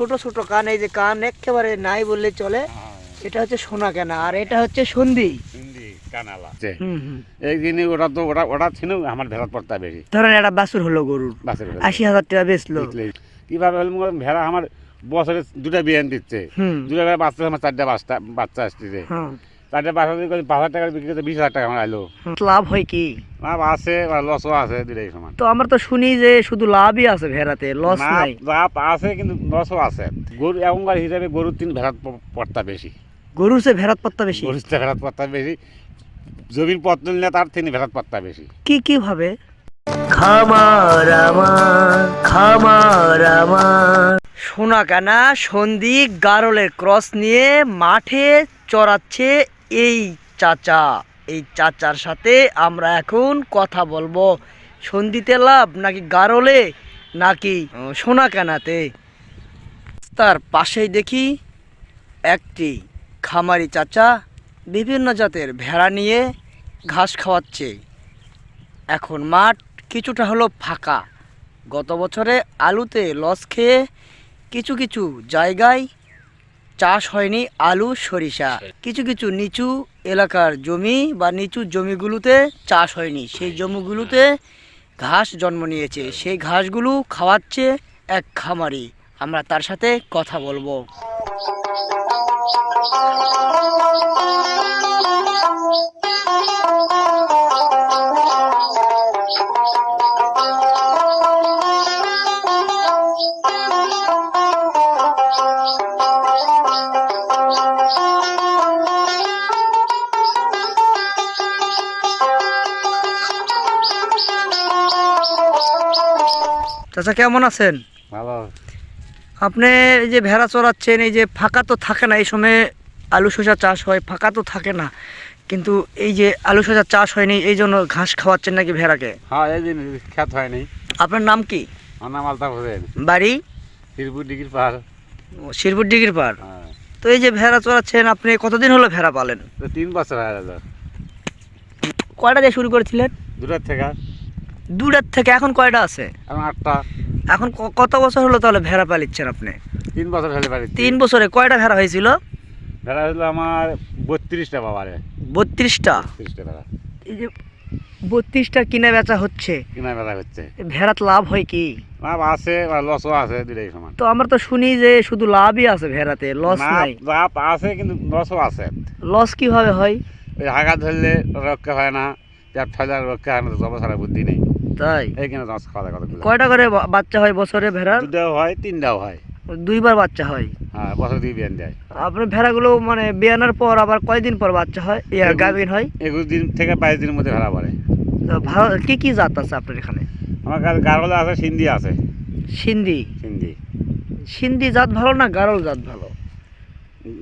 ছোট ছোট কান এই যে কান একেবারে নাই বললে চলে। এটা হচ্ছে সোনা কেনা আর এটা হচ্ছে সন্ধি কানালা। ওটা তো ওটা ওটা ছিল আমার ভেড়ার পড়তা বেশি। ধরেন একটা বাছুর হলো গরুর। আশি হাজার টাকা বেচলো। কীভাবে ভেড়া আমার বছরে দুটা বিয়ান দিচ্ছে। দুটা বাচ্চা আমার চারটা বাচ্চা বাচ্চা আসতেছে হ্যাঁ। চারটা দিয়ে করে পাঁচ হাজার টাকা বিক্রি করতে বিশ হাজার টাকা আমার আইলো। লাভ হয় কি? লাভ আছে লসও আছে দুটাই সমান। তো আমরা তো শুনি যে শুধু লাভই আছে ভেড়াতে লস নাই। লাভ আছে কিন্তু লসও আছে। গরু এখনকার হিসাবে গরুর তিন ভেড়াত পড়তা বেশি। গরুর চেয়ে ভেড়াত পাত্তা বেশি? গরুর চেয়ে ভেড়াত পড়তা বেশি। জমির পত্র নিলে তার তিন ভেড়াত পড়তা বেশি। কি কি ভাবে খামার আমার খামার আমার। সোনা কানা সন্ধি গারলের ক্রস নিয়ে মাঠে চড়াচ্ছে এই চাচা, এই চাচার সাথে আমরা এখন কথা বলব। সন্ধিতে লাভ নাকি গারলে, নাকি সোনা কেনাতে? তার পাশেই দেখি একটি খামারি চাচা বিভিন্ন জাতের ভেড়া নিয়ে ঘাস খাওয়াচ্ছে। এখন মাঠ কিছুটা হলো ফাঁকা। গত বছরে আলুতে লস খেয়ে কিছু কিছু জায়গায় চাষ হয়নি আলু সরিষা। কিছু কিছু নিচু এলাকার জমি বা নিচু জমিগুলোতে চাষ হয়নি। সেই জমিগুলোতে ঘাস জন্ম নিয়েছে। সেই ঘাসগুলো খাওয়াচ্ছে এক খামারি। আমরা তার সাথে কথা বলব। চাচা কেমন আছেন? ভালো। আপনি এই যে ভেড়া চড়াচ্ছেন এই যে ফাঁকা তো থাকে না এই সময় আলু শসা চাষ হয় ফাঁকা তো থাকে না। কিন্তু এই যে আলু শসা চাষ হয়নি এই জন্য ঘাস খাওয়াচ্ছেন নাকি ভেড়াকে? হ্যাঁ এই জিনিস খ্যাত হয়নি। আপনার নাম কি? আমার নাম আলতাফ হোসেন। বাড়ি? শিরপুর ডিগ্রির পাহাড়। শিরপুর ডিগ্রির পার হ্যাঁ। তো এই যে ভেড়া চড়াচ্ছেন আপনি কতদিন হলো ভেড়া পালেন? তো তিন বছর হয়ে গেল। কয়টা দিয়ে শুরু করেছিলেন? দুটার থেকে। দুটার থেকে এখন কয়টা আছে? এখন আটটা। এখন কত বছর হলো তাহলে ভেড়া পালিচ্ছেন আপনি? তিন বছর হলে তিন বছরে কয়টা ভেড়া হয়েছিল? ভেড়া হলো আমার বত্রিশটা বাবারে। বত্রিশটা? বত্রিশটা ভেড়া। এই যে বত্রিশটা কিনে বেচা হচ্ছে। কিনা বেচা হচ্ছে। ভেড়াত লাভ হয় কি? লাভ আছে লসও আছে দুটাই সমান। তো আমরা তো শুনি যে শুধু লাভই আছে ভেড়াতে লস নাই। লাভ আছে কিন্তু লসও আছে। লস কীভাবে হয়? ওই হাগা ধরলে রক্ষা হয় না যার ঠয়লা রক্ষা হয় না জব ছাড়া বুদ্ধি নেই। তাই? কিনা দশ খাওয়া দাওয়া কতগুলো কয়টা করে বাচ্চা হয় বছরে ভেড়ার? দুটাও হয় তিনটাও হয়। দুইবার বাচ্চা হয়? হ্যাঁ বছর দিয়ে বিয়ান দেয়। আপনার ভেড়াগুলো মানে বিয়ানোর পর আবার কয়দিন পর বাচ্চা হয়? ইয়া গাভিন হয়? একুশ দিন থেকে বাইশ দিনের মধ্যে ভেড়া পড়ে। তো ভালো কি কি জাত আছে আপনার এখানে? আমার কাছে গারোলা আছে সিন্ধি আছে। সিন্ধি? সিন্ধি। সিন্ধি জাত ভালো না গারল জাত ভালো?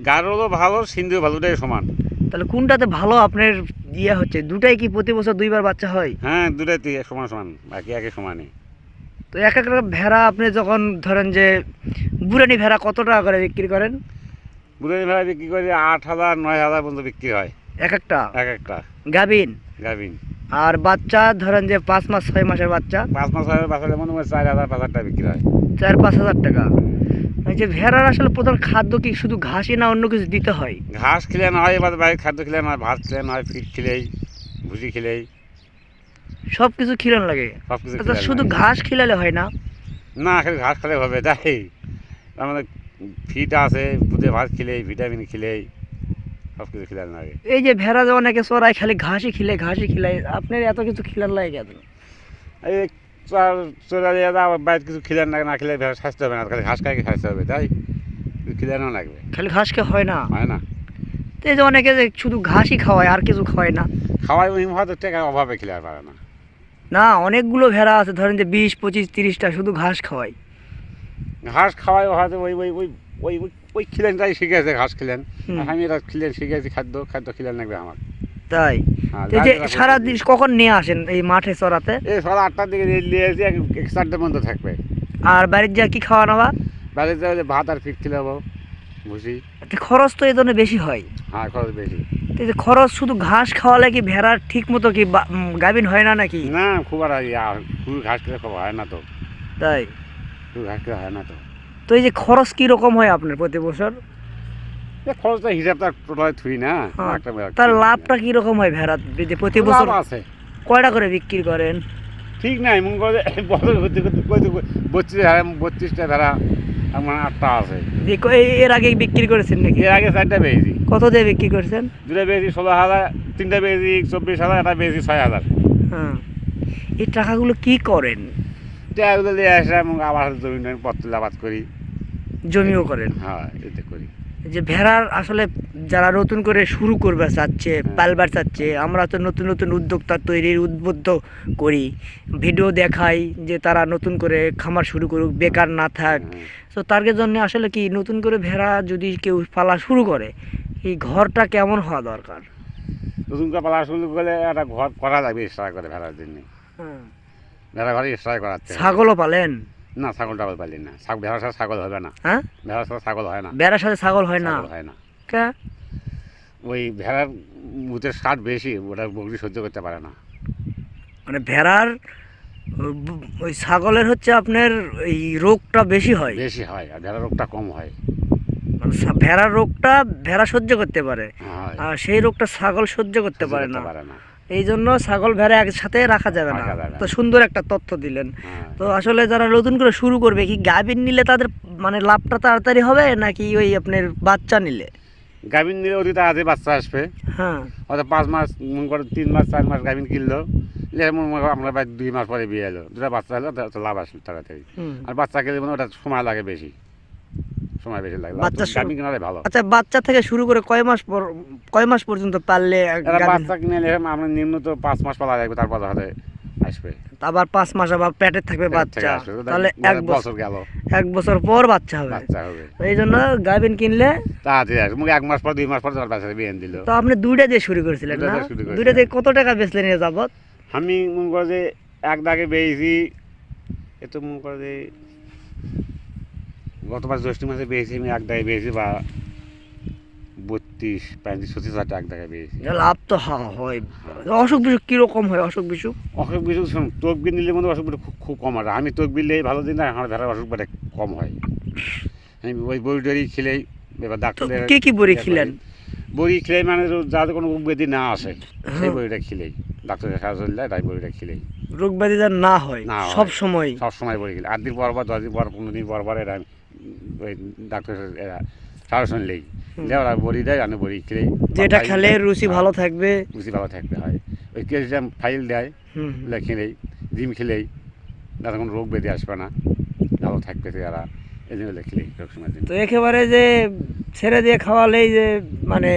গারোলও ভালো সিন্ধিও ভালো সমান। তাহলে কোনটাতে ভালো আপনার ইয়ে হচ্ছে? দুটাই কি প্রতি বছর দুইবার বাচ্চা হয়? হ্যাঁ দুটাই তুই সমান সমান বাকি একই সমানই। তো এক একটা ভেড়া আপনি যখন ধরেন যে বুড়ানি ভেড়া কত টাকা করে বিক্রি করেন? বুড়ি ভেড়া বিক্রি করে আট হাজার নয় হাজার পর্যন্ত বিক্রি হয়। এক একটা? এক একটা। গাভিন? গাভিন। আর বাচ্চা ধরেন যে পাঁচ মাস ছয় মাসের বাচ্চা? পাঁচ মাস হয় বাচ্চাদের মনে হয় চার হাজার পাঁচ হাজার টাকা বিক্রি হয়। চার পাঁচ হাজার টাকা। যে ভেড়ার আসলে প্রধান খাদ্য কি শুধু ঘাসই না অন্য কিছু দিতে হয়? ঘাস খেলে না হয় এবার বাইরের খাদ্য খেলে না হয় ভাত খেলে না হয় ফিট খেলেই ভুসি খেলেই। সব কিছু খিলান লাগে। সব কিছু আচ্ছা, শুধু ঘাস খিলালে হয় না? না খালি ঘাস খেলে হবে তাই। মানে ফিট আছে দুধে ভাত খেলেই ভিটামিন খেলেই সব কিছু খেলার লাগে। এই যে ভেড়া যে অনেকে চড়ায় খালি ঘাসই খিলে ঘাসই খিলায় আপনার এত কিছু খিলান লাগে কেন? এই চার চলে যায় আবার বাইরে কিছু খেলে না খেলে স্বাস্থ্য হবে না খালি ঘাস খাই স্বাস্থ্য হবে তাই খিলানো লাগবে। খালি ঘাস খেয়ে হয় না? হয় না। তো এই যে অনেকে যে শুধু ঘাসই খাওয়ায় আর কিছু খাওয়ায় না। খাওয়াই ওই হয়তো টাকার অভাবে খেলে আর পারে না। না অনেকগুলো ভেড়া আছে ধরেন যে বিশ পঁচিশ তিরিশটা শুধু ঘাস খাওয়ায়। ঘাস খাওয়াই হয়তো ওই ওই ওই ওই ওই ওই খিলেনটাই শিখেছে ঘাস খিলেন। আমি এটা খিলেন শিখেছি খাদ্য খাদ্য খিলেন লাগবে আমার। তাই। হ্যাঁ, যে যার যেটা সারাদিন কখন নিয়ে আসেন এই মাঠে চড়াতে? এই সকাল আটটার দিকে নিয়ে এসে এক এক চারটে পর্যন্ত থাকবে। আর বাড়ির যা কি খাওয়া নেওয়া ওই যে ভাত আর ফিট খিলাবো ভুসি। খরচ তো এই জন্য বেশি হয়। হ্যাঁ খরচ বেশি। এই যে খরচ শুধু ঘাস খাওয়ালে কি ভেড়ার ঠিক মতো কি গাভিন হয় না নাকি? না খুব আর খুব ঘাস খেলে খুব হয় না তো। তাই? খুব ঘাস খেলে হয় না তো। তো এই যে খরচ কি রকম হয় আপনার প্রতি বছর? খরচটা হিসাবটা টোটাল থুই না হ্যাঁ, একটা তার লাভটা না। কি রকম হয় ভেড়া প্রতি বছর আছে। কয়টা করে বিক্রি করেন? ঠিক নাই মনে করে বছর করতে বত্রিশ বত্রিশটা ভেড়া আমার আটটা আছে। এর আগে বিক্রি করেছেন নাকি? এর আগে চারটা পেয়েছি। কত দিয়ে বিক্রি করেছেন? দুটা পেয়েছি ষোলো হাজার তিনটা পেয়েছি চব্বিশ হাজার একটা পেয়েছি ছয় হাজার। হ্যাঁ। এই টাকাগুলো কি করেন? টাকাগুলো নিয়ে আসে এবং আবার জমি পত্র আবাদ করি। জমিও করেন? হ্যাঁ এতে করি। যে ভেড়ার আসলে যারা নতুন করে শুরু করবে চাচ্ছে হ্যাঁ। পালবার চাচ্ছে আমরা তো নতুন নতুন উদ্যোক্তা তৈরির উদ্বুদ্ধ করি। ভিডিও দেখাই যে তারা নতুন করে খামার শুরু করুক বেকার না থাক। হ্যাঁ। তো তার জন্য আসলে কি নতুন করে ভেড়া যদি কেউ পালা শুরু করে এই ঘরটা কেমন হওয়া দরকার? নতুন করে পালা শুরু করলে একটা ঘর করা যাবে এক্সট্রা করে ভেড়ার জন্য। ভেড়া ঘরে করাচ্ছে। ছাগলও পালেন? না ছাগল টাগল পালি না। ভেড়ার সাথে ছাগল হবে না। হ্যাঁ? ভেড়ার সাথে ছাগল হয় না। বেড়ার সাথে ছাগল হয় না? হয় না। কে? ওই ভেড়ার মুখের স্বাদ বেশি ওটা বকরি সহ্য করতে পারে না। মানে ভেড়ার ওই ছাগলের হচ্ছে আপনার এই রোগটা বেশি হয়। বেশি হয় আর ভেড়ার রোগটা কম হয়। মানে ভেড়ার রোগটা ভেড়া সহ্য করতে পারে। আর সেই রোগটা ছাগল সহ্য করতে পারে না। পারে না। এই জন্য ছাগল ভেড়া একসাথে রাখা যাবে না। তো সুন্দর একটা তথ্য দিলেন। হ্যাঁ। তো আসলে যারা নতুন করে শুরু করবে কি গাভীর নিলে তাদের মানে লাভটা তাড়াতাড়ি হবে নাকি ওই আপনার বাচ্চা নিলে? গাভিন নিলে অতি তাড়াতাড়ি বাচ্চা আসবে। হ্যাঁ। হয়তো পাঁচ মাস মনে করো তিন মাস চার মাস গাভিন কিনলো নিলে আমরা প্রায় দুই মাস পরে বিয়ে এলো দুটা বাচ্চা এলো লাভ আসলো তাড়াতাড়ি। আর বাচ্চা কিনলে মানে ওটা সময় লাগে বেশি। সময় বেশি লাগে। বাচ্চা গাভিন কিনালে ভালো। আচ্ছা বাচ্চা থেকে শুরু করে কয় মাস পর কয় মাস পর্যন্ত পারলে বাচ্চা কিনে আমরা নিম্ন তো পাঁচ মাস পালা লাগবে তারপর হাতে আসবে। আবার পাঁচ মাস আবার পেটে থাকবে বাচ্চা। তাহলে এক বছর গেল। এক বছর পর বাচ্চা হবে। বাচ্চা হবে। এই জন্য গাভিন কিনলে তাড়াতাড়ি আসবে এক মাস পর দুই মাস পর তোমার বাচ্চা বিয়ে দিল। তো আপনি দুইটা দিয়ে শুরু করেছিলেন দুইটা না? দুইটা দিয়ে কত টাকা বেচলেন এ যাবত? আমি মনে করো যে এক দাগে বেয়েছি এ তো মনে করো যে গতবার জ্যৈষ্ঠ মাসে বেয়েছি আমি এক দাগে বেয়েছি বা বত্রিশ পঁয়ত্রিশ ছত্রিশ হাজার টাকা এক দাগে বেয়েছি লাভ তো হয়। অসুখ বিসুখ কীরকম হয় অসুখ বিসুখ? অসুখ বিসুখ শোন তকবির নিলে মধ্যে অসুখ বিসুখ খুব খুব কম হয়। আমি তকবির নিলেই ভালো দিন না আমার ভেড়ার অসুখ বিসুখ কম হয়। আমি ওই বড়ি টড়ি খেলেই এবার ডাক্তার কি কি বড়ি খিলেন? বড়ি খেলেই মানে যাদের কোনো উবেদি না আসে সেই হ্যাঁ। বড়িটা খেলেই। ডাক্তারের সাহায্য নিলে তাই বড়িটা খেলেই। রোগ ব্যাধি যেন না হয় না সব সময় সব সময় বড়ি খেলে। আট দিন পর পর দশ দিন পর পনেরো দিন পর পর এরা ওই ডাক্তার এরা সাজেশন নেই। ওরা বড়ি দেয় আমি বড়ি খেলেই যেটা খেলে রুচি ভালো থাকবে। রুচি ভালো থাকতে হয়। ওই ক্যালসিয়াম ফাইল দেয় হুম। খেলেই ডিম খেলেই যাতে কোনো রোগ ব্যাধি আসবে না। ভালো থাকবে এরা এই জন্য সবসময় তো একেবারে যে ছেড়ে দিয়ে খাওয়ালেই যে মানে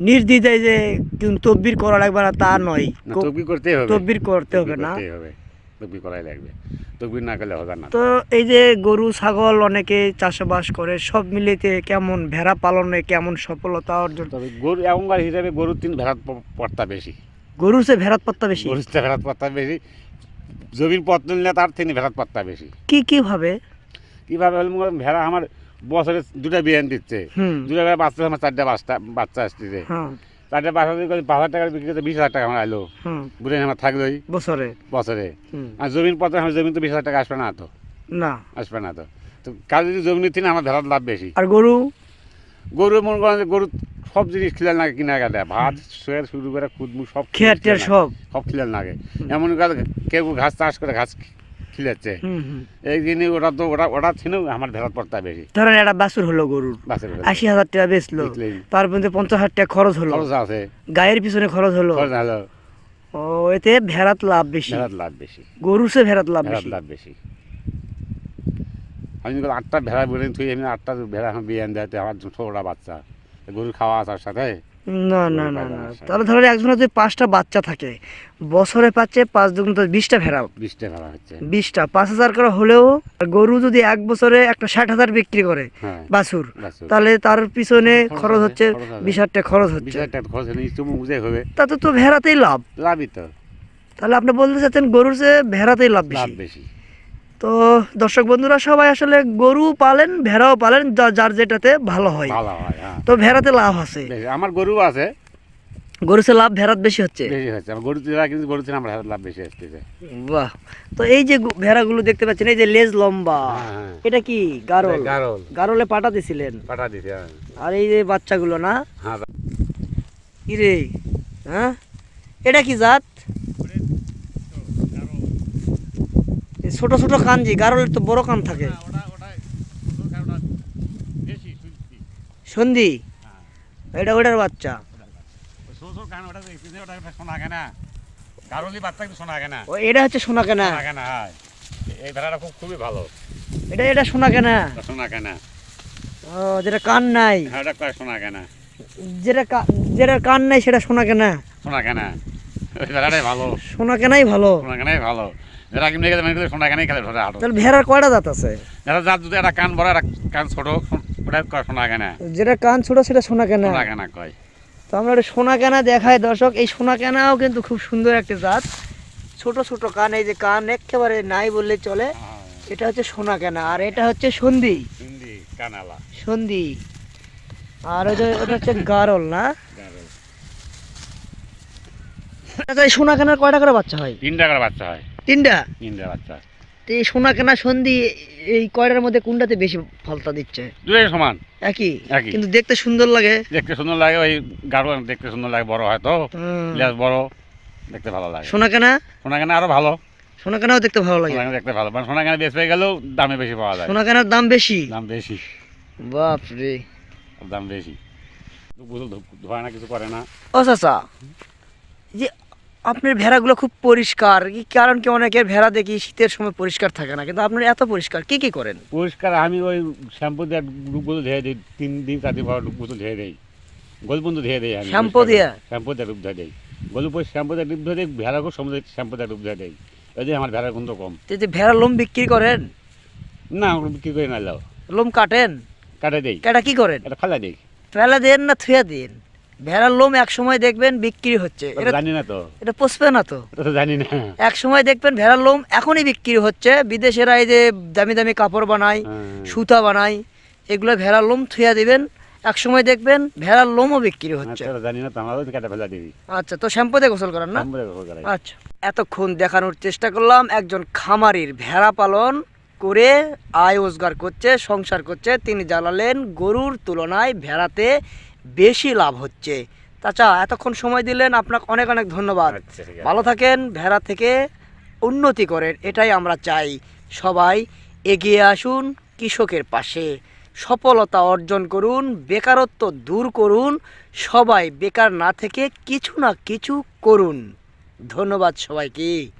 নির্দ্বিধায় যে কিন্তু তব্বির করা লাগবে না তা নয়। না তকবি করতেই হবে। তব্বির করতে হবে না। তকবি করাই লাগবে। তকবির না করলে হবে না। তো এই যে গরু ছাগল অনেকে চাষবাস করে সব মিলিয়ে কেমন ভেড়া পালনে কেমন সফলতা অর্জন? তবে গরু এখনকার হিসাবে গরুর তিন ভেড়াত প- পড়তা বেশি। গরুর সে ভেড়াত পাত্তা বেশি? গরুর চেয়ে ভেড়াত পড়তা বেশি। জমির পত্র নিলে তার থেকে ভেড়াত পড়তা বেশি। কি কি ভাবে? কীভাবে ভেড়া আমার বছরে দুটা বিয়ান দিচ্ছে। দুটা বাচ্চা আমার চারটা বাচ্চা বাচ্চা আসতেছে চারটা বাচ্চা করে পাঁচ হাজার টাকা বিক্রি করতে বিশ হাজার টাকা আমার হুম। বুড়ে আমার থাকলোই। বছরে? বছরে। আর জমির পত্র আমার জমি তো বিশ হাজার টাকা আসবে না তো। না। আসবে না তো। তো কাজ যদি জমি নিতে না আমার ভেড়ার লাভ বেশি। আর গরু? গরু মনে করেন গরু সব জিনিস খিলাল লাগে কিনা গেলে ভাত শুয়ে শুরু করে খুদমু সব খেয়ার সব? সব খিলাল লাগে এমন কেউ ঘাস চাষ করে ঘাস খিলাচ্ছে। এই জিনিস ওটা তো ওটা ওটা ছিলেও আমার ভেড়ার পড়তা বেশি। ধরেন একটা বাছুর হলো গরুর। বাসের আশি হাজার টাকা বেচলো। তার মধ্যে পঞ্চাশ হাজার টাকা খরচ হলো। খরচ আছে। গায়ের পিছনে খরচ হলো। হলো। ও এতে ভেড়াত লাভ বেশি। ভেড়ার লাভ বেশি। গরু সে ভেড়াত লাভ বেশি। লাভ বেশি। আমি আটটা ভেড়া বলে থুই আমি আটটা ভেড়া বিয়ে দেয় আমার ছোটটা বাচ্চা। গরু খাওয়া আসার সাথে না না না না। তাহলে ধরেন একজনের যদি পাঁচটা বাচ্চা থাকে বছরে পাচ্ছে পাঁচ দুগুণ তো বিশটা ভেড়া। বিশটা ভেড়া হচ্ছে। বিশটা পাঁচ হাজার করে হলেও গরু যদি এক বছরে একটা ষাট হাজার বিক্রি করে হ্যাঁ বাছুর। তাহলে তার পিছনে খরচ হচ্ছে বিশ হাজার খরচ হচ্ছে। হবে। তাতে তো ভেড়াতেই লাভ। লাভই তো। তাহলে আপনি বলতে চাচ্ছেন গরুর চেয়ে ভেড়াতেই লাভ বেশি। তো দর্শক বন্ধুরা সবাই আসলে গরু পালেন ভেড়াও পালেন যার যেটাতে ভালো হয়। হয় তো ভেড়াতে লাভ আছে? আমার গরু আছে। গরু সে লাভ ভেড়াত বেশি হচ্ছে? বেশি হচ্ছে। আমার গরু থেকে কিন্তু গরু থেকে আমরা লাভ বেশি আসতেছে বাহ। তো এই যে ভেড়াগুলো দেখতে পাচ্ছেন এই যে লেজ লম্বা। হ্যাঁ, হ্যাঁ। এটা কি গারল? গারল। গারলে পাটা দিছিলেন? দিতে হ্যাঁ। আর এই যে বাচ্চাগুলো না? হ্যাঁ। কি রে? হ্যাঁ? এটা কি জাত এই ছোট ছোট কান জি গারলের তো বড় কান থাকে। সুস্থি সন্ধি? এটা ওটার বাচ্চা। এটা হচ্ছে সোনা কেনা। হয়। এই ভেড়াটা খুব খুবই ভালো। এটা এটা সোনা কেনা। শোনা কেনা। ও যেটা কান নাই। হ্যাঁ কয় শোনা কেনা। যেটা যেটা কান নাই সেটা সোনা কেনা। শোনা কেনা। ওই ভেড়াটাই ভালো। সোনা কেনাই ভালো। শোনা কেনাই ভালো। ভেড়া কিনে মানে শোনা কেনাই খেলে ধরে হাঁটো। তাহলে ভেড়ার কয়টা দাঁত আছে? ভেড়া যার যদি একটা কান বড় একটা কান ছোট ওটা কয় শোনা কেনা? যেটা কান ছোট সেটা সোনা কেনা। শোনা কেনা কয়? তো আমরা একটা সোনা কেনা দেখাই দর্শক। এই সোনা কেনাও কিন্তু খুব সুন্দর একটা জাত। ছোট ছোট কান এই যে কান একেবারে নাই বললে চলে। এটা হচ্ছে সোনা কেনা আর এটা হচ্ছে সন্ধি। হিন্দি কানালা। সন্ধি। আর ওই যে ওটা হচ্ছে গারল না? আচ্ছা সোনা কেনার কয়টা করে বাচ্চা হয়? তিন টাকার বাচ্চা হয়। তিনটা তিনটা বাচ্চা তো এই সোনা কেনা সন্ধি এই কয়টার মধ্যে কোনটাতে বেশি ফলতা দিচ্ছে দুটোই সমান একই একই। কিন্তু দেখতে সুন্দর লাগে দেখতে সুন্দর লাগে ওই গাঢ় দেখতে সুন্দর লাগে বড় হয় তো। লেজ বড় দেখতে ভালো লাগে সোনা কেনা সোনা কেনা আরও ভালো সোনা কেনাও দেখতে ভালো লাগে দেখতে ভালো মানে সোনা কেনা বেশ পেয়ে গেলেও দামে বেশি পাওয়া যায় সোনা কেনার দাম বেশি দাম বেশি বাপ রে দাম বেশি বুঝল ধোয়া না কিছু করে না ও চাচা যে আপনার ভেড়াগুলো খুব পরিষ্কার। কি কারণ কি অনেকের ভেড়া দেখি শীতের সময় পরিষ্কার থাকে না কিন্তু আপনার এত পরিষ্কার কি কি করেন? পরিষ্কার আমি ওই শ্যাম্পু দিয়ে ডুবগুলো ধুয়ে দিই তিন দিন চার দিন পর ডুবগুলো ধুয়ে দিই। গোল বন্ধু ধুয়ে দিই আমি শ্যাম্পু দিয়ে? শ্যাম্পু দিয়ে ডুব ধুয়ে দিই। গোল পর শ্যাম্পু দিয়ে ডুব ধুয়ে দিই ভেড়াকেও সমুদ্রে শ্যাম্পু দিয়ে ডুব ধুয়ে দিই। এই যে আমার ভেড়ার গন্ধ কম। তো যে ভেড়ার লোম বিক্রি করেন? না বিক্রি করে না লোম কাটেন? কাটে দিই। কাটা কি করেন? এটা ফালা দিই। ফেলা দেন না থুয়া দিন? ভেড়ার লোম এক সময় দেখবেন বিক্রি হচ্ছে। এটা জানি না তো। এটা পুষবে না তো। জানি না। এক সময় দেখবেন ভেড়ার লোম এখনই বিক্রি হচ্ছে। বিদেশেরা এই যে দামি দামি কাপড় বানায় হ্যাঁ। সুতা বানায় এগুলো ভেড়ার লোম থুয়া দিবেন। এক সময় দেখবেন ভেড়ার লোমও বিক্রি হচ্ছে। আচ্ছা, জানি না কাটা ফেলা দিবি। আচ্ছা তো শ্যাম্পু দিয়ে গোসল করেন না। আচ্ছা এতক্ষণ দেখানোর চেষ্টা করলাম একজন খামারির ভেড়া পালন করে আয় রোজগার করছে সংসার করছে। তিনি জানালেন গরুর তুলনায় ভেড়াতে বেশি লাভ হচ্ছে। চাচা এতক্ষণ সময় দিলেন আপনাকে অনেক অনেক ধন্যবাদ। আচ্ছা। ভালো থাকেন ভেড়া থেকে উন্নতি করেন এটাই আমরা চাই। সবাই এগিয়ে আসুন কৃষকের পাশে। সফলতা অর্জন করুন বেকারত্ব দূর করুন সবাই বেকার না থেকে কিছু না কিছু করুন। ধন্যবাদ সবাইকে।